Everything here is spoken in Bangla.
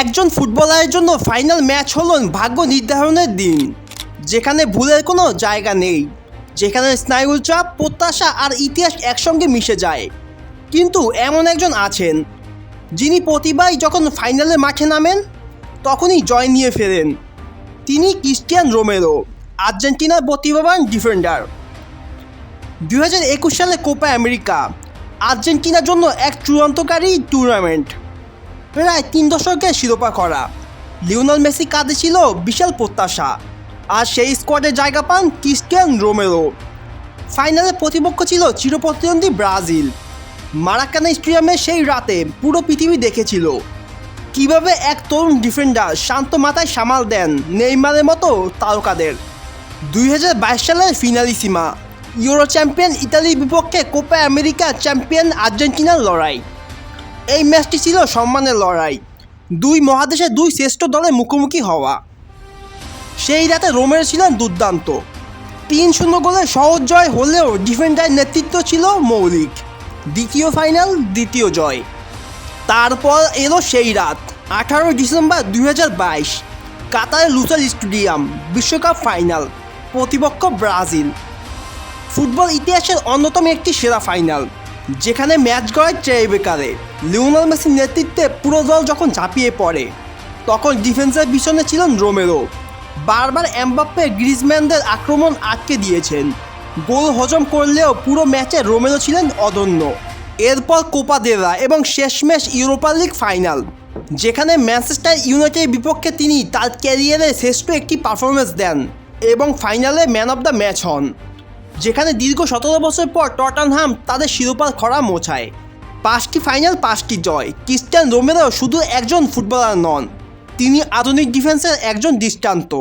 একজন ফুটবলারের জন্য ফাইনাল ম্যাচ হলো ভাগ্য নির্ধারণের দিন, যেখানে ভুলের কোনো জায়গা নেই, যেখানে স্নায়ুর চাপ প্রত্যাশা আর ইতিহাস একসঙ্গে মিশে যায়। কিন্তু এমন একজন আছেন, যিনি প্রতিবারই যখন ফাইনালে মাঠে নামেন, তখনই জয় নিয়ে ফেরেন। তিনি ক্রিস্টিয়ান রোমেরো, আর্জেন্টিনার প্রতিভাবান ডিফেন্ডার। দু হাজার একুশ সালে কোপা আমেরিকা, আর্জেন্টিনার জন্য এক চূড়ান্তকারী টুর্নামেন্ট। প্রায় তিন দশকে শিরোপা করা। লিওনাল মেসি কাঁধে ছিল বিশাল প্রত্যাশা, আর সেই স্কোয়াডে জায়গা পান ক্রিস্টিয়ান রোমেরো। ফাইনালে প্রতিপক্ষ ছিল চিরপ্রতিদ্বন্দ্বী ব্রাজিল। মারাকানা স্টেডিয়ামে সেই রাতে পুরো পৃথিবী দেখেছিল। কীভাবে এক তরুণ ডিফেন্ডার শান্ত মাথায় সামাল দেন নেইমারের মতো তারকাদের। দুই হাজার বাইশ সালের ফিনালিসিমা ইউরো চ্যাম্পিয়ন ইতালির বিপক্ষে কোপা আমেরিকা চ্যাম্পিয়ন আর্জেন্টিনার লড়াই। এই ম্যাচটি ছিল সম্মানের লড়াই। দুই মহাদেশের দুই শ্রেষ্ঠ দলের মুখোমুখি হওয়া। সেই রাতে রোমের ছিলেন দুর্দান্ত। তিন শূন্য গোলে সহজ জয় হলেও ডিফেন্ডার নেতৃত্ব ছিল মৌলিক। দ্বিতীয় ফাইনাল, দ্বিতীয় জয়। তারপর এলো সেই রাত, আঠারো ডিসেম্বর দুই হাজার বাইশ। কাতারের লুসার স্টেডিয়াম, বিশ্বকাপ ফাইনাল, প্রতিপক্ষ ব্রাজিল। ফুটবল ইতিহাসের অন্যতম একটি সেরা ফাইনাল। যেখানে ম্যাচ গড়ায় ট্রেবেকারে লিওনাল মেসির নেতৃত্বে পুরো দল যখন ঝাঁপিয়ে পড়ে, তখন ডিফেন্সের পিছনে ছিলেন রোমেরো। বারবার এমবাপ্পে গ্রিজম্যানদের আক্রমণ আটকে দিয়েছেন। গোল হজম করলেও পুরো ম্যাচে রোমেরো ছিলেন অদন্য। এরপর কোপা দেরা এবং শেষমেশ ইউরোপা লিগ ফাইনাল, যেখানে ম্যানচেস্টার ইউনাইটেডের বিপক্ষে তিনি তার ক্যারিয়ারে শ্রেষ্ঠ একটি পারফরমেন্স দেন এবং ফাইনালে ম্যান অফ দ্য ম্যাচ হন। যেখানে দীর্ঘ সতেরো বছর পর টটনহাম তাদের শিরোপার খরা মোছায়। পাঁচটি ফাইনাল, পাঁচটি জয়। ক্রিস্টান রোমেরো শুধু একজন ফুটবলার নন, তিনি আধুনিক ডিফেন্সের একজন দৃষ্টান্ত।